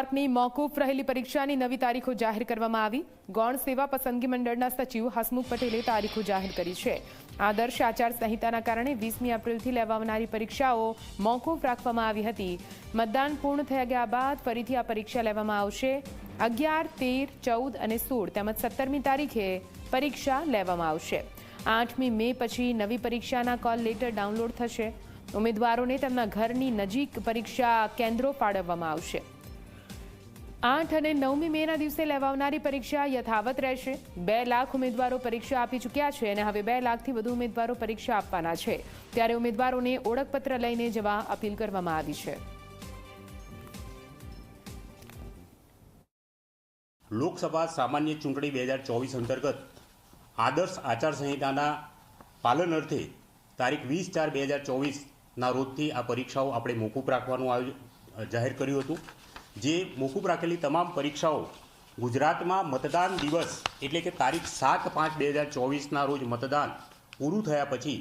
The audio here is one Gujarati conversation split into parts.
ક્લાર્કની મોકૂફ રહેલી પરીક્ષાની નવી તારીખો જાહેર કરવામાં આવી. ગૌણ સેવા પસંદગી મંડળના સચિવ હસમુખ પટેલે તારીખો જાહેર કરી છે. આદર્શ આચાર સંહિતાના કારણે વીસમી એપ્રિલથી લેવાનારી પરીક્ષાઓ મોકૂફ રાખવામાં આવી હતી. મતદાન પૂર્ણ થઈ ગયા બાદ ફરીથી આ પરીક્ષા લેવામાં આવશે. અગિયાર, તેર, ચૌદ અને સોળ તેમજ સત્તરમી તારીખે પરીક્ષા લેવામાં આવશે. આઠમી મે પછી નવી પરીક્ષાના કોલ લેટર ડાઉનલોડ થશે. ઉમેદવારોને તેમના ઘરની નજીક પરીક્ષા કેન્દ્રો ફાળવવામાં આવશે. આઠ અને નવમી મેના દિવસે લેવાનારી પરીક્ષા યથાવત રહેશે. બે લાખ ઉમેદવારો પરીક્ષા આપી ચૂક્યા છે અને હવે બે લાખથી વધુ ઉમેદવારો પરીક્ષા આપવાના છે. ત્યારે ઉમેદવારોને ઓળખપત્ર લઈને જવા અપીલ કરવામાં આવી છે. લોકસભા સામાન્ય ચૂંટણી બે હજાર ચોવીસ અંતર્ગત આદર્શ આચારસંહિતાના પાલન અર્થે તારીખ વીસ ચાર બે હજાર ચોવીસના રોજથી આ પરીક્ષાઓ આપણે મોકૂફ રાખવાનું આયોજન જાહેર કર્યું હતું. જે મોકૂફ રાખેલી તમામ પરીક્ષાઓ ગુજરાતમાં મતદાન દિવસ એટલે કે તારીખ સાત પાંચ બે હજાર ચોવીસના રોજ મતદાન પૂરું થયા પછી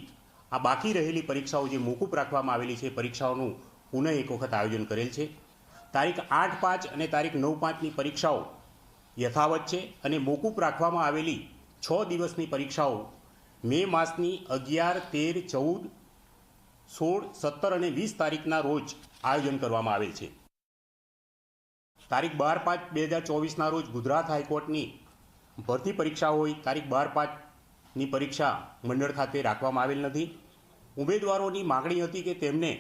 આ બાકી રહેલી પરીક્ષાઓ જે મોકૂફ રાખવામાં આવેલી છે પરીક્ષાઓનું પુનઃ એક વખત આયોજન કરેલ છે. તારીખ આઠ પાંચ અને તારીખ નવ પાંચની પરીક્ષાઓ યથાવત છે અને મોકૂફ રાખવામાં આવેલી છ દિવસની પરીક્ષાઓ મે માસની અગિયાર, તેર, ચૌદ, સોળ, સત્તર અને વીસ તારીખના રોજ આયોજન કરવામાં આવેલ છે. તારીખ બાર પાંચ બે હજાર ચોવીસના રોજ ગુજરાત હાઈકોર્ટની ભરતી પરીક્ષા હોય, તારીખ બાર પાંચની પરીક્ષા મંડળ ખાતે રાખવામાં આવેલ નથી. ઉમેદવારોની માગણી હતી કે તેમને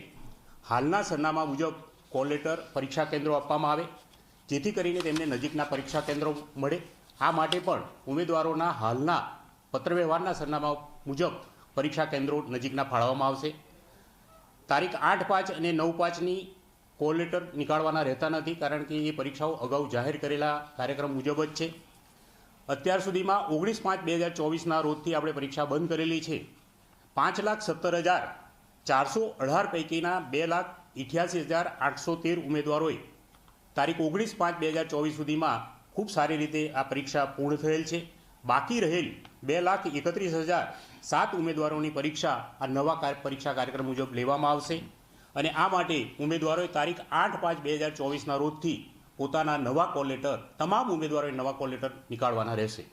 હાલના સરનામા મુજબ કોલ લેટર પરીક્ષા કેન્દ્રો આપવામાં આવે, જેથી કરીને તેમને નજીકના પરીક્ષા કેન્દ્રો મળે. આ માટે પણ ઉમેદવારોના હાલના પત્રવ્યવહારના સરનામા મુજબ પરીક્ષા કેન્દ્રો નજીકના ફાળવવામાં આવશે. તારીખ આઠ પાંચ અને નવ પાંચની કોલ લેટર નીકાળવાના રહેતા નથી કારણ કે એ પરીક્ષાઓ અગાઉ જાહેર કરેલા કાર્યક્રમ મુજબ જ છે. અત્યાર સુધીમાં ઓગણીસ પાંચ બે હજાર ચોવીસના રોજથી આપણે પરીક્ષા બંધ કરેલી છે. પાંચ લાખ સત્તર હજાર ચારસો અઢાર પૈકીના બે લાખ ઇઠ્યાસી હજાર આઠસો તેર ઉમેદવારોએ તારીખ ઓગણીસ પાંચ બે હજાર ચોવીસ સુધીમાં ખૂબ સારી રીતે આ પરીક્ષા પૂર્ણ થયેલ છે. બાકી રહેલ બે લાખ એકત્રીસ હજાર સાત ઉમેદવારોની પરીક્ષા આ નવા પરીક્ષા કાર્યક્રમ મુજબ લેવામાં આવશે. અને આ માટે ઉમેદવારોએ તારીખ આઠ પાંચ બે હજાર ચોવીસના રોજથી પોતાના નવા કોલ લેટર, તમામ ઉમેદવારોએ નવા કોલ લેટર નીકાળવાના રહેશે.